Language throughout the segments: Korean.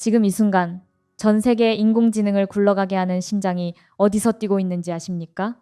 지금 이 순간 전 세계 인공지능을 굴러가게 하는 심장이 어디서 뛰고 있는지 아십니까?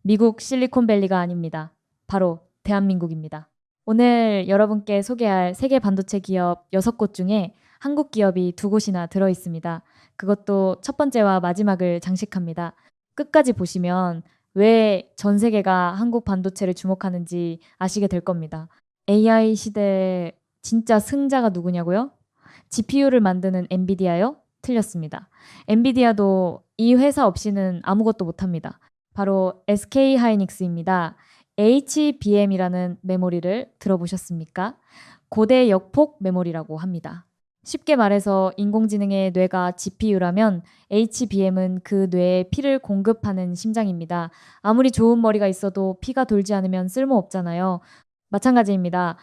미국 실리콘밸리가 아닙니다. 바로 대한민국입니다. 오늘 여러분께 소개할 세계 반도체 기업 6곳 중에 한국 기업이 두 곳이나 들어 있습니다. 그것도 첫 번째와 마지막을 장식합니다. 끝까지 보시면 왜 전 세계가 한국 반도체를 주목하는지 아시게 될 겁니다. AI 시대의 진짜 승자가 누구냐고요? GPU를 만드는 엔비디아요? 틀렸습니다. 엔비디아도 이 회사 없이는 아무것도 못합니다. 바로 SK 하이닉스입니다. HBM이라는 메모리를 들어보셨습니까? 고대 역폭 메모리라고 합니다. 쉽게 말해서 인공지능의 뇌가 GPU라면 HBM은 그 뇌에 피를 공급하는 심장입니다. 아무리 좋은 머리가 있어도 피가 돌지 않으면 쓸모 없잖아요. 마찬가지입니다.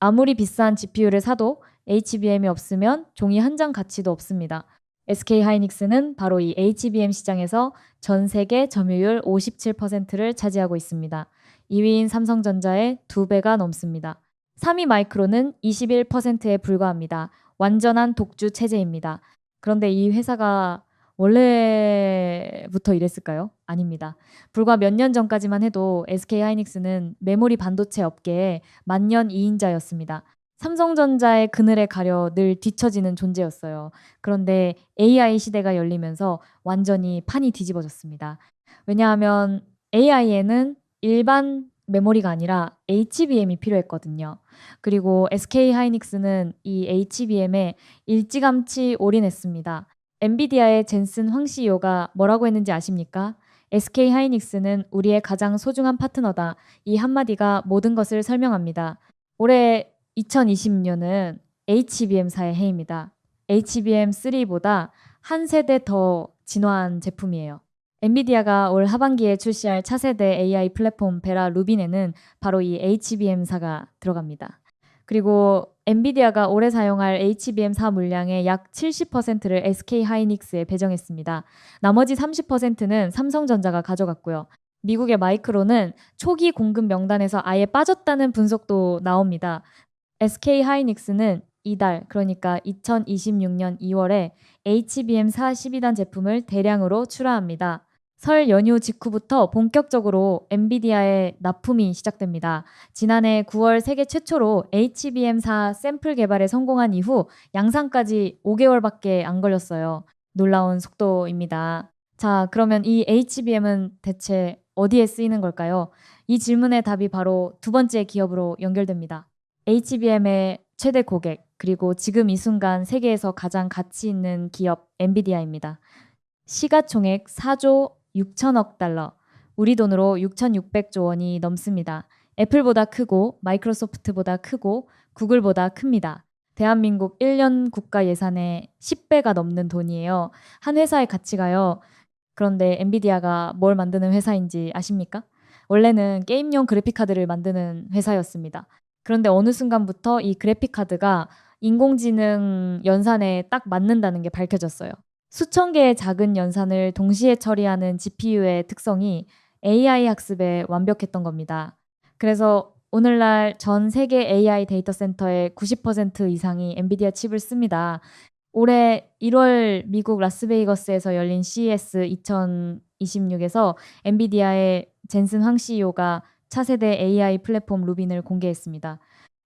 아무리 비싼 GPU를 사도 HBM이 없으면 종이 한 장 가치도 없습니다. SK 하이닉스는 바로 이 HBM 시장에서 전 세계 점유율 57%를 차지하고 있습니다. 2위인 삼성전자의 2배가 넘습니다. 3위 마이크로는 21%에 불과합니다. 완전한 독주 체제입니다. 그런데 이 회사가 원래부터 이랬을까요? 아닙니다. 불과 몇 년 전까지만 해도 SK 하이닉스는 메모리 반도체 업계의 만년 2인자였습니다. 삼성전자의 그늘에 가려 늘 뒤처지는 존재였어요. 그런데 AI 시대가 열리면서 완전히 판이 뒤집어졌습니다. 왜냐하면 AI에는 일반 메모리가 아니라 HBM이 필요했거든요. 그리고 SK 하이닉스는 이 HBM에 일찌감치 올인했습니다. 엔비디아의 젠슨 황 CEO가 뭐라고 했는지 아십니까? SK 하이닉스는 우리의 가장 소중한 파트너다. 이 한마디가 모든 것을 설명합니다. 올해 2020년은 HBM사의 해입니다. HBM3보다 한 세대 더 진화한 제품이에요. 엔비디아가 올 하반기에 출시할 차세대 AI 플랫폼 베라 루빈에는 바로 이 HBM사가 들어갑니다. 그리고 엔비디아가 올해 사용할 HBM4 물량의 약 70%를 SK 하이닉스에 배정했습니다. 나머지 30%는 삼성전자가 가져갔고요. 미국의 마이크로는 초기 공급 명단에서 아예 빠졌다는 분석도 나옵니다. SK 하이닉스는 이달, 그러니까 2026년 2월에 HBM4 12단 제품을 대량으로 출하합니다. 설 연휴 직후부터 본격적으로 엔비디아의 납품이 시작됩니다. 지난해 9월 세계 최초로 HBM4 샘플 개발에 성공한 이후 양산까지 5개월밖에 안 걸렸어요. 놀라운 속도입니다. 자, 그러면 이 HBM은 대체 어디에 쓰이는 걸까요? 이 질문의 답이 바로 두 번째 기업으로 연결됩니다. HBM의 최대 고객, 그리고 지금 이 순간 세계에서 가장 가치 있는 기업 엔비디아입니다. 시가총액 4조 6천억 달러, 우리 돈으로 6,600조 원이 넘습니다. 애플보다 크고 마이크로소프트보다 크고 구글보다 큽니다. 대한민국 1년 국가 예산의 10배가 넘는 돈이에요. 한 회사의 가치가요. 그런데 엔비디아가 뭘 만드는 회사인지 아십니까? 원래는 게임용 그래픽카드를 만드는 회사였습니다. 그런데 어느 순간부터 이 그래픽카드가 인공지능 연산에 딱 맞는다는 게 밝혀졌어요. 수천 개의 작은 연산을 동시에 처리하는 GPU의 특성이 AI 학습에 완벽했던 겁니다. 그래서 오늘날 전 세계 AI 데이터 센터의 90% 이상이 엔비디아 칩을 씁니다. 올해 1월 미국 라스베이거스에서 열린 CES 2026에서 엔비디아의 젠슨 황 CEO가 차세대 AI 플랫폼 루빈을 공개했습니다.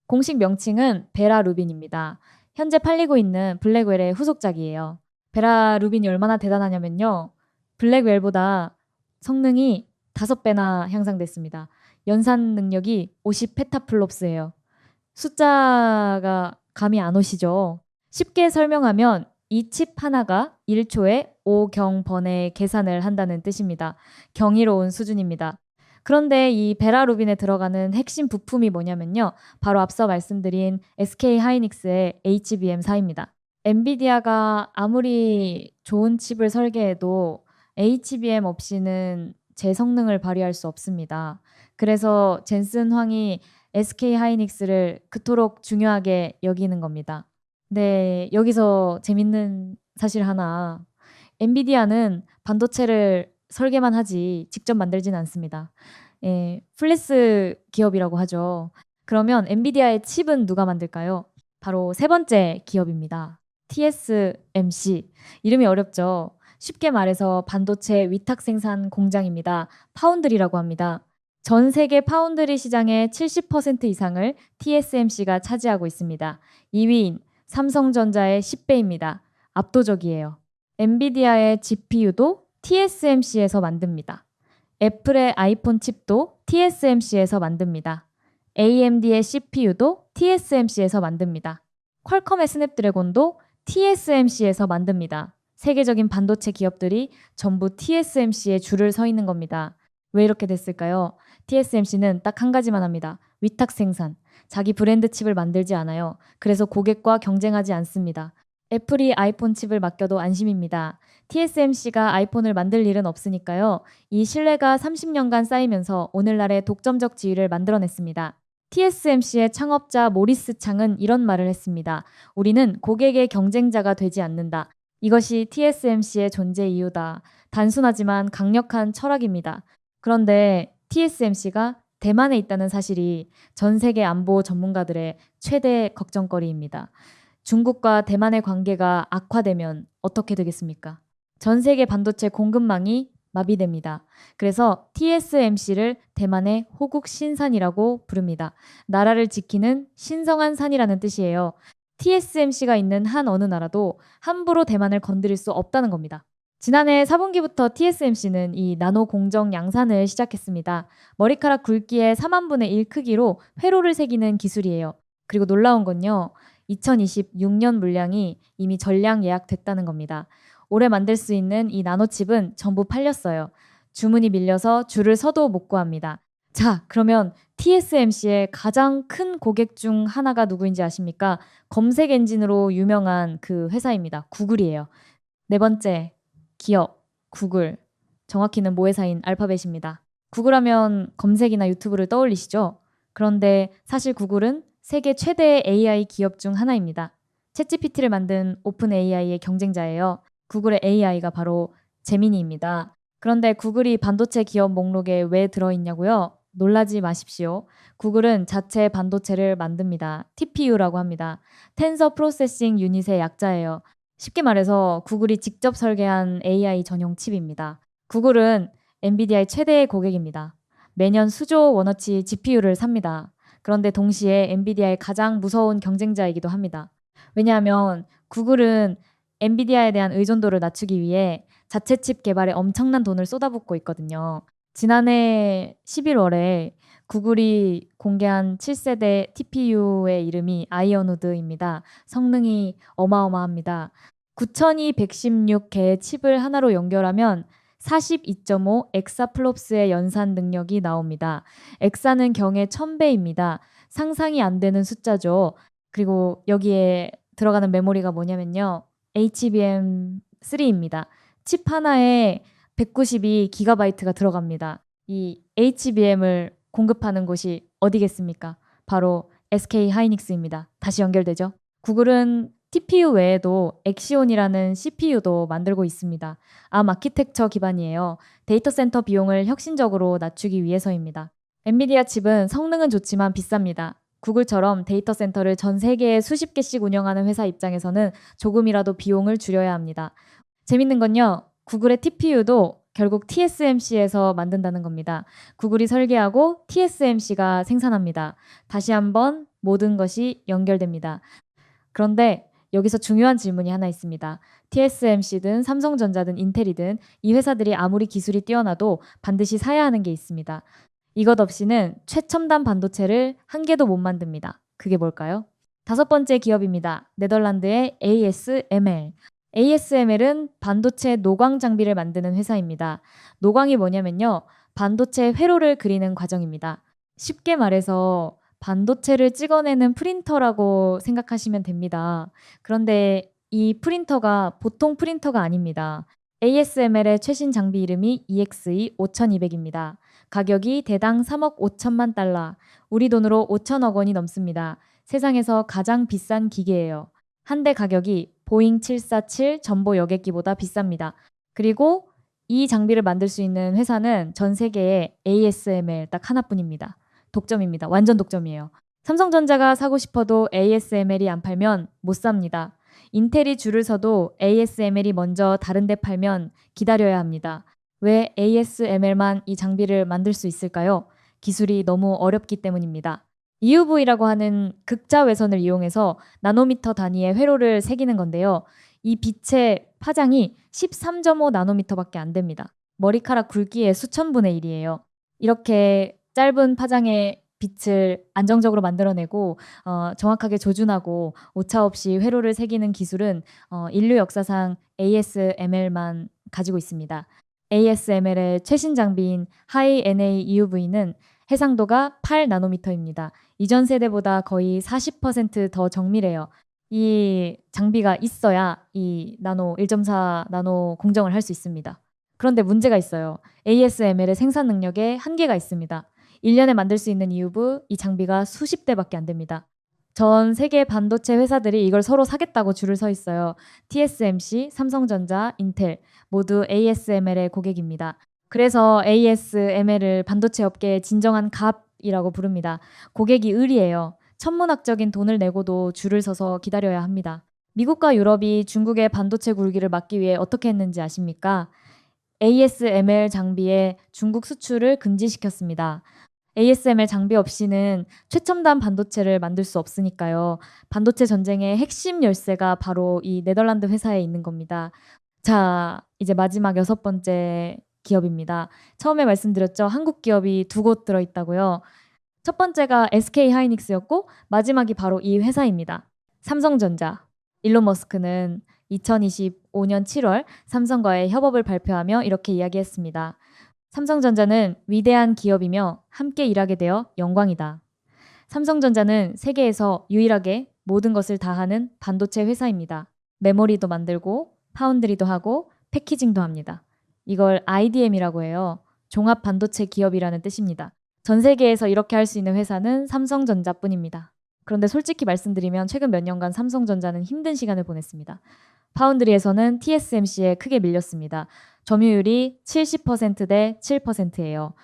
공식 명칭은 베라 루빈입니다. 현재 팔리고 있는 블랙웰의 후속작이에요. 베라 루빈이 얼마나 대단하냐면요. 블랙웰보다 성능이 5배나 향상됐습니다. 연산 능력이 50 페타플롭스예요. 숫자가 감이 안 오시죠? 쉽게 설명하면 이 칩 하나가 1초에 5경번의 계산을 한다는 뜻입니다. 경이로운 수준입니다. 그런데 이 베라루빈에 들어가는 핵심 부품이 뭐냐면요. 바로 앞서 말씀드린 SK 하이닉스의 HBM4입니다. 엔비디아가 아무리 좋은 칩을 설계해도 HBM 없이는 제 성능을 발휘할 수 없습니다. 그래서 젠슨 황이 SK 하이닉스를 그토록 중요하게 여기는 겁니다. 네, 여기서 재밌는 사실 하나. 엔비디아는 반도체를 설계만 하지 직접 만들진 않습니다. 예, 플래스 기업이라고 하죠. 그러면 엔비디아의 칩은 누가 만들까요? 바로 세 번째 기업입니다. TSMC. 이름이 어렵죠. 쉽게 말해서 반도체 위탁 생산 공장입니다. 파운드리라고 합니다. 전 세계 파운드리 시장의 70% 이상을 TSMC가 차지하고 있습니다. 2위인 삼성전자의 10배입니다. 압도적이에요. 엔비디아의 GPU도 TSMC에서 만듭니다. 애플의 아이폰 칩도 TSMC에서 만듭니다. AMD의 CPU도 TSMC에서 만듭니다. 퀄컴의 스냅드래곤도 TSMC에서 만듭니다. 세계적인 반도체 기업들이 전부 TSMC에 줄을 서 있는 겁니다. 왜 이렇게 됐을까요? TSMC는 딱 한 가지만 합니다. 위탁 생산. 자기 브랜드 칩을 만들지 않아요. 그래서 고객과 경쟁하지 않습니다. 애플이 아이폰 칩을 맡겨도 안심입니다. TSMC가 아이폰을 만들 일은 없으니까요. 이 신뢰가 30년간 쌓이면서 오늘날의 독점적 지위를 만들어냈습니다. TSMC의 창업자 모리스 창은 이런 말을 했습니다. 우리는 고객의 경쟁자가 되지 않는다. 이것이 TSMC의 존재 이유다. 단순하지만 강력한 철학입니다. 그런데 TSMC가 대만에 있다는 사실이 전 세계 안보 전문가들의 최대 걱정거리입니다. 중국과 대만의 관계가 악화되면 어떻게 되겠습니까? 전 세계 반도체 공급망이 마비됩니다. 그래서 TSMC를 대만의 호국 신산이라고 부릅니다. 나라를 지키는 신성한 산이라는 뜻이에요. TSMC가 있는 한 어느 나라도 함부로 대만을 건드릴 수 없다는 겁니다. 지난해 4분기부터 TSMC는 이 나노 공정 양산을 시작했습니다. 머리카락 굵기의 4만분의 1 크기로 회로를 새기는 기술이에요. 그리고 놀라운 건요. 2026년 물량이 이미 전량 예약됐다는 겁니다. 올해 만들 수 있는 이 나노칩은 전부 팔렸어요. 주문이 밀려서 줄을 서도 못 구합니다. 자, 그러면 TSMC의 가장 큰 고객 중 하나가 누구인지 아십니까? 검색 엔진으로 유명한 그 회사입니다. 구글이에요. 네 번째, 기업, 구글. 정확히는 모회사인 알파벳입니다. 구글 하면 검색이나 유튜브를 떠올리시죠? 그런데 사실 구글은 세계 최대의 AI 기업 중 하나입니다. 챗GPT를 만든 오픈 AI의 경쟁자예요. 구글의 AI가 바로 제미니입니다. 그런데 구글이 반도체 기업 목록에 왜 들어있냐고요? 놀라지 마십시오. 구글은 자체 반도체를 만듭니다. TPU라고 합니다. 텐서 프로세싱 유닛의 약자예요. 쉽게 말해서 구글이 직접 설계한 AI 전용 칩입니다. 구글은 엔비디아의 최대의 고객입니다. 매년 수조 원어치 GPU를 삽니다. 그런데 동시에 엔비디아의 가장 무서운 경쟁자이기도 합니다. 왜냐하면 구글은 엔비디아에 대한 의존도를 낮추기 위해 자체 칩 개발에 엄청난 돈을 쏟아붓고 있거든요. 지난해 11월에 구글이 공개한 7세대 TPU의 이름이 아이언우드입니다. 성능이 어마어마합니다. 9216개의 칩을 하나로 연결하면 42.5 엑사플롭스의 연산 능력이 나옵니다. 엑사는 경의 1000배입니다. 상상이 안 되는 숫자죠. 그리고 여기에 들어가는 메모리가 뭐냐면요. HBM3입니다. 칩 하나에 192기가바이트가 들어갑니다. 이 HBM을 공급하는 곳이 어디겠습니까? 바로 SK 하이닉스입니다. 다시 연결되죠? 구글은 TPU 외에도 엑시온이라는 CPU도 만들고 있습니다. 암 아키텍처 기반이에요. 데이터 센터 비용을 혁신적으로 낮추기 위해서입니다. 엔비디아 칩은 성능은 좋지만 비쌉니다. 구글처럼 데이터 센터를 전 세계에 수십 개씩 운영하는 회사 입장에서는 조금이라도 비용을 줄여야 합니다. 재밌는 건요. 구글의 TPU도 결국 TSMC에서 만든다는 겁니다. 구글이 설계하고 TSMC가 생산합니다. 다시 한번 모든 것이 연결됩니다. 그런데 여기서 중요한 질문이 하나 있습니다. TSMC든 삼성전자든 인텔이든 이 회사들이 아무리 기술이 뛰어나도 반드시 사야 하는 게 있습니다. 이것 없이는 최첨단 반도체를 한 개도 못 만듭니다. 그게 뭘까요? 다섯 번째 기업입니다. 네덜란드의 ASML. ASML은 반도체 노광 장비를 만드는 회사입니다. 노광이 뭐냐면요. 반도체 회로를 그리는 과정입니다. 쉽게 말해서 반도체를 찍어내는 프린터라고 생각하시면 됩니다. 그런데 이 프린터가 보통 프린터가 아닙니다. ASML의 최신 장비 이름이 EXE 5200입니다. 가격이 대당 3억 5천만 달러, 우리 돈으로 5천억 원이 넘습니다. 세상에서 가장 비싼 기계예요. 한 대 가격이 보잉 747 전보 여객기보다 비쌉니다. 그리고 이 장비를 만들 수 있는 회사는 전 세계에 ASML 딱 하나뿐입니다. 독점입니다. 완전 독점이에요. 삼성전자가 사고 싶어도 ASML이 안 팔면 못 삽니다. 인텔이 줄을 서도 ASML이 먼저 다른 데 팔면 기다려야 합니다. 왜 ASML만 이 장비를 만들 수 있을까요? 기술이 너무 어렵기 때문입니다. EUV라고 하는 극자 외선을 이용해서 나노미터 단위의 회로를 새기는 건데요. 이 빛의 파장이 13.5 나노미터밖에 안 됩니다. 머리카락 굵기의 수천분의 1이에요. 이렇게 짧은 파장의 빛을 안정적으로 만들어내고 어, 정확하게 조준하고 오차 없이 회로를 새기는 기술은 어, 인류 역사상 ASML만 가지고 있습니다. ASML의 최신 장비인 High NA EUV는 해상도가 8나노미터입니다. 이전 세대보다 거의 40%더 정밀해요. 이 장비가 있어야 이 나노 1.4 나노 공정을 할 수 있습니다. 그런데 문제가 있어요. ASML의 생산 능력에 한계가 있습니다. 1년에 만들 수 있는 EUV 이 장비가 수십 대밖에 안 됩니다. 전 세계 반도체 회사들이 이걸 서로 사겠다고 줄을 서 있어요. TSMC, 삼성전자, 인텔 모두 ASML의 고객입니다. 그래서 ASML을 반도체 업계의 진정한 갑이라고 부릅니다. 고객이 을이에요. 천문학적인 돈을 내고도 줄을 서서 기다려야 합니다. 미국과 유럽이 중국의 반도체 굴기를 막기 위해 어떻게 했는지 아십니까? ASML 장비의 중국 수출을 금지시켰습니다. ASML 장비 없이는 최첨단 반도체를 만들 수 없으니까요. 반도체 전쟁의 핵심 열쇠가 바로 이 네덜란드 회사에 있는 겁니다. 자, 이제 마지막 여섯 번째 기업입니다. 처음에 말씀드렸죠. 한국 기업이 두 곳 들어있다고요. 첫 번째가 SK 하이닉스였고 마지막이 바로 이 회사입니다. 삼성전자. 일론 머스크는 2025년 7월 삼성과의 협업을 발표하며 이렇게 이야기했습니다. 삼성전자는 위대한 기업이며 함께 일하게 되어 영광이다. 삼성전자는 세계에서 유일하게 모든 것을 다 하는 반도체 회사입니다. 메모리도 만들고 파운드리도 하고 패키징도 합니다. 이걸 IDM이라고 해요. 종합 반도체 기업이라는 뜻입니다. 전 세계에서 이렇게 할 수 있는 회사는 삼성전자뿐입니다. 그런데 솔직히 말씀드리면 최근 몇 년간 삼성전자는 힘든 시간을 보냈습니다. 파운드리에서는 TSMC에 크게 밀렸습니다. 점유율이 70%대 7%예요.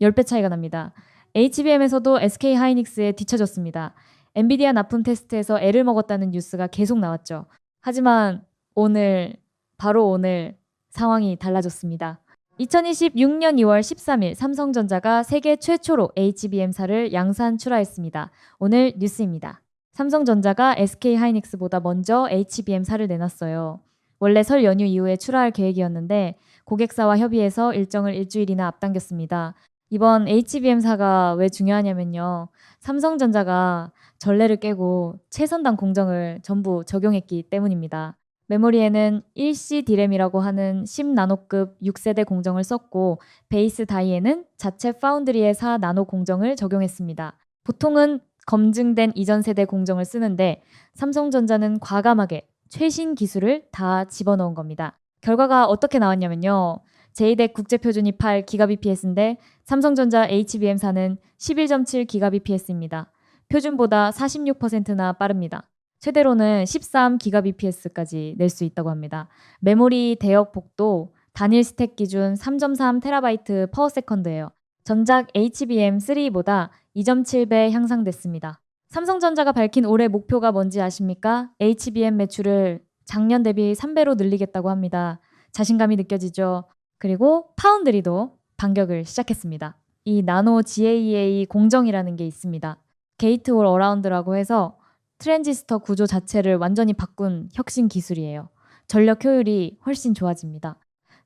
10배 차이가 납니다. HBM에서도 SK 하이닉스에 뒤처졌습니다. 엔비디아 납품 테스트에서 애를 먹었다는 뉴스가 계속 나왔죠. 하지만 오늘 바로 오늘 상황이 달라졌습니다. 2026년 2월 13일 삼성전자가 세계 최초로 HBM사를 양산 출하했습니다. 오늘 뉴스입니다. 삼성전자가 SK 하이닉스보다 먼저 HBM사를 내놨어요. 원래 설 연휴 이후에 출하할 계획이었는데 고객사와 협의해서 일정을 일주일이나 앞당겼습니다. 이번 HBM사가 왜 중요하냐면요. 삼성전자가 전례를 깨고 최선단 공정을 전부 적용했기 때문입니다. 메모리에는 1C 디램이라고 하는 10나노급 6세대 공정을 썼고 베이스 다이에는 자체 파운드리의 4나노 공정을 적용했습니다. 보통은 검증된 이전 세대 공정을 쓰는데 삼성전자는 과감하게 최신 기술을 다 집어넣은 겁니다. 결과가 어떻게 나왔냐면요. 제이덱 국제표준이 8GBPS인데 삼성전자 HBM사는 11.7GBPS입니다. 표준보다 46%나 빠릅니다. 최대로는 13GBPS까지 낼 수 있다고 합니다. 메모리 대역 폭도 단일 스택 기준 3.3TB 퍼세컨드예요. 전작 HBM3보다 2.7배 향상됐습니다. 삼성전자가 밝힌 올해 목표가 뭔지 아십니까? HBM 매출을 작년 대비 3배로 늘리겠다고 합니다. 자신감이 느껴지죠. 그리고 파운드리도 반격을 시작했습니다. 이 나노 GAA 공정이라는 게 있습니다. 게이트 홀 어라운드라고 해서 트랜지스터 구조 자체를 완전히 바꾼 혁신 기술이에요. 전력 효율이 훨씬 좋아집니다.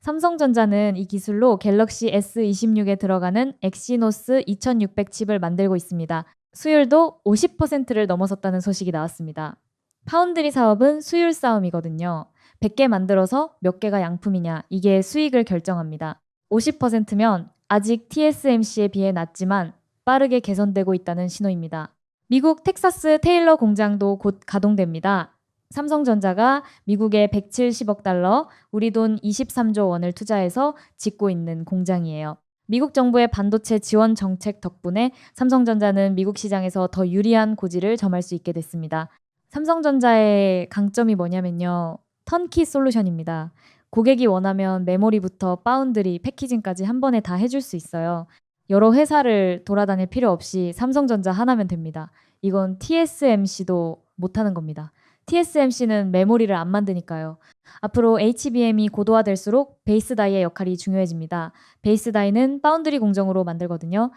삼성전자는 이 기술로 갤럭시 S26에 들어가는 엑시노스 2600 칩을 만들고 있습니다. 수율도 50%를 넘어섰다는 소식이 나왔습니다. 파운드리 사업은 수율 싸움이거든요. 100개 만들어서 몇 개가 양품이냐, 이게 수익을 결정합니다. 50%면 아직 TSMC에 비해 낮지만 빠르게 개선되고 있다는 신호입니다. 미국 텍사스 테일러 공장도 곧 가동됩니다. 삼성전자가 미국에 170억 달러, 우리 돈 23조 원을 투자해서 짓고 있는 공장이에요. 미국 정부의 반도체 지원 정책 덕분에 삼성전자는 미국 시장에서 더 유리한 고지를 점할 수 있게 됐습니다. 삼성전자의 강점이 뭐냐면요. 턴키 솔루션입니다. 고객이 원하면 메모리부터 파운드리, 패키징까지 한 번에 다 해줄 수 있어요. 여러 회사를 돌아다닐 필요 없이 삼성전자 하나면 됩니다. 이건 TSMC도 못하는 겁니다. TSMC는 메모리를 안 만드니까요. 앞으로 HBM이 고도화될수록 베이스 다이의 역할이 중요해집니다. 베이스 다이는 파운드리 공정으로 만들거든요.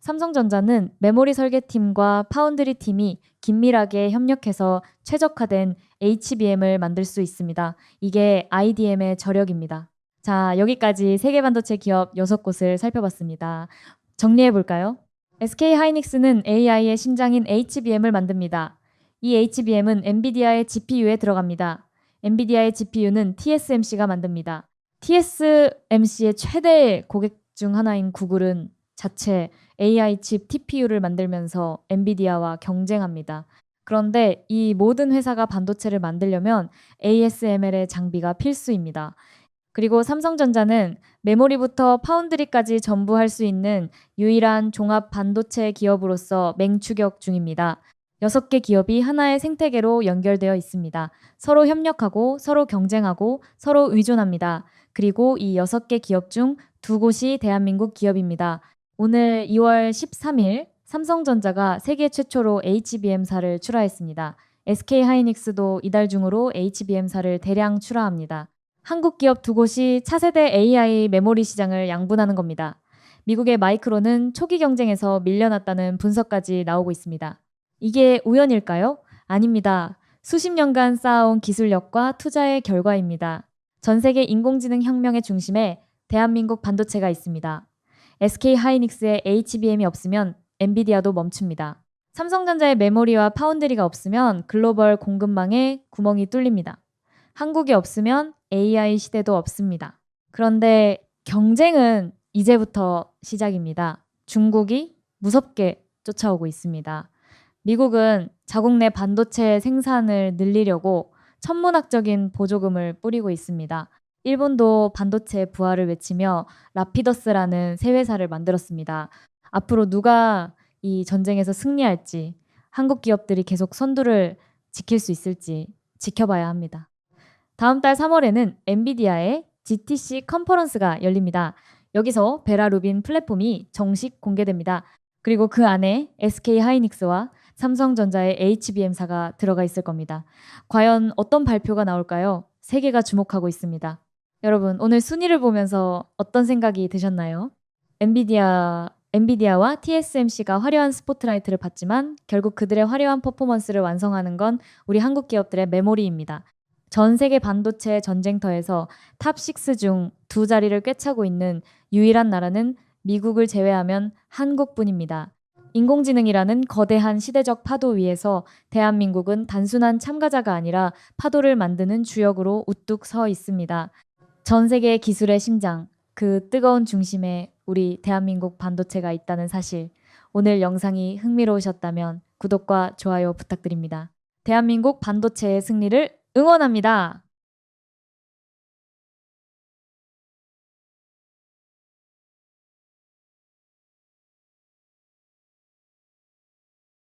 삼성전자는 메모리 설계팀과 파운드리 팀이 긴밀하게 협력해서 최적화된 HBM을 만들 수 있습니다. 이게 IDM의 저력입니다. 자, 여기까지 세계 반도체 기업 6곳을 살펴봤습니다. 정리해 볼까요? SK 하이닉스는 AI의 심장인 HBM을 만듭니다. 이 HBM은 엔비디아의 GPU에 들어갑니다. 엔비디아의 GPU는 TSMC가 만듭니다. TSMC의 최대 고객 중 하나인 구글은 자체 AI 칩 TPU를 만들면서 엔비디아와 경쟁합니다. 그런데 이 모든 회사가 반도체를 만들려면 ASML의 장비가 필수입니다. 그리고 삼성전자는 메모리부터 파운드리까지 전부 할 수 있는 유일한 종합 반도체 기업으로서 맹추격 중입니다. 여섯 개 기업이 하나의 생태계로 연결되어 있습니다. 서로 협력하고 서로 경쟁하고 서로 의존합니다. 그리고 이 여섯 개 기업 중 두 곳이 대한민국 기업입니다. 오늘 2월 13일 삼성전자가 세계 최초로 HBM사를 출하했습니다. SK 하이닉스도 이달 중으로 HBM사를 대량 출하합니다. 한국 기업 두 곳이 차세대 AI 메모리 시장을 양분하는 겁니다. 미국의 마이크론은 초기 경쟁에서 밀려났다는 분석까지 나오고 있습니다. 이게 우연일까요? 아닙니다. 수십 년간 쌓아온 기술력과 투자의 결과입니다. 전 세계 인공지능 혁명의 중심에 대한민국 반도체가 있습니다. SK 하이닉스의 HBM이 없으면 엔비디아도 멈춥니다. 삼성전자의 메모리와 파운드리가 없으면 글로벌 공급망에 구멍이 뚫립니다. 한국이 없으면 AI 시대도 없습니다. 그런데 경쟁은 이제부터 시작입니다. 중국이 무섭게 쫓아오고 있습니다. 미국은 자국 내 반도체 생산을 늘리려고 천문학적인 보조금을 뿌리고 있습니다. 일본도 반도체 부활을 외치며 라피더스라는 새 회사를 만들었습니다. 앞으로 누가 이 전쟁에서 승리할지, 한국 기업들이 계속 선두를 지킬 수 있을지 지켜봐야 합니다. 다음 달 3월에는 엔비디아의 GTC 컨퍼런스가 열립니다. 여기서 베라루빈 플랫폼이 정식 공개됩니다. 그리고 그 안에 SK 하이닉스와 삼성전자의 HBM사가 들어가 있을 겁니다. 과연 어떤 발표가 나올까요? 세계가 주목하고 있습니다. 여러분, 오늘 순위를 보면서 어떤 생각이 드셨나요? 엔비디아, 엔비디아와 TSMC가 화려한 스포트라이트를 받지만 결국 그들의 화려한 퍼포먼스를 완성하는 건 우리 한국 기업들의 메모리입니다. 전 세계 반도체 전쟁터에서 탑6 중 두 자리를 꿰차고 있는 유일한 나라는 미국을 제외하면 한국뿐입니다. 인공지능이라는 거대한 시대적 파도 위에서 대한민국은 단순한 참가자가 아니라 파도를 만드는 주역으로 우뚝 서 있습니다. 전 세계 기술의 심장, 그 뜨거운 중심에 우리 대한민국 반도체가 있다는 사실. 오늘 영상이 흥미로우셨다면 구독과 좋아요 부탁드립니다. 대한민국 반도체의 승리를 응원합니다.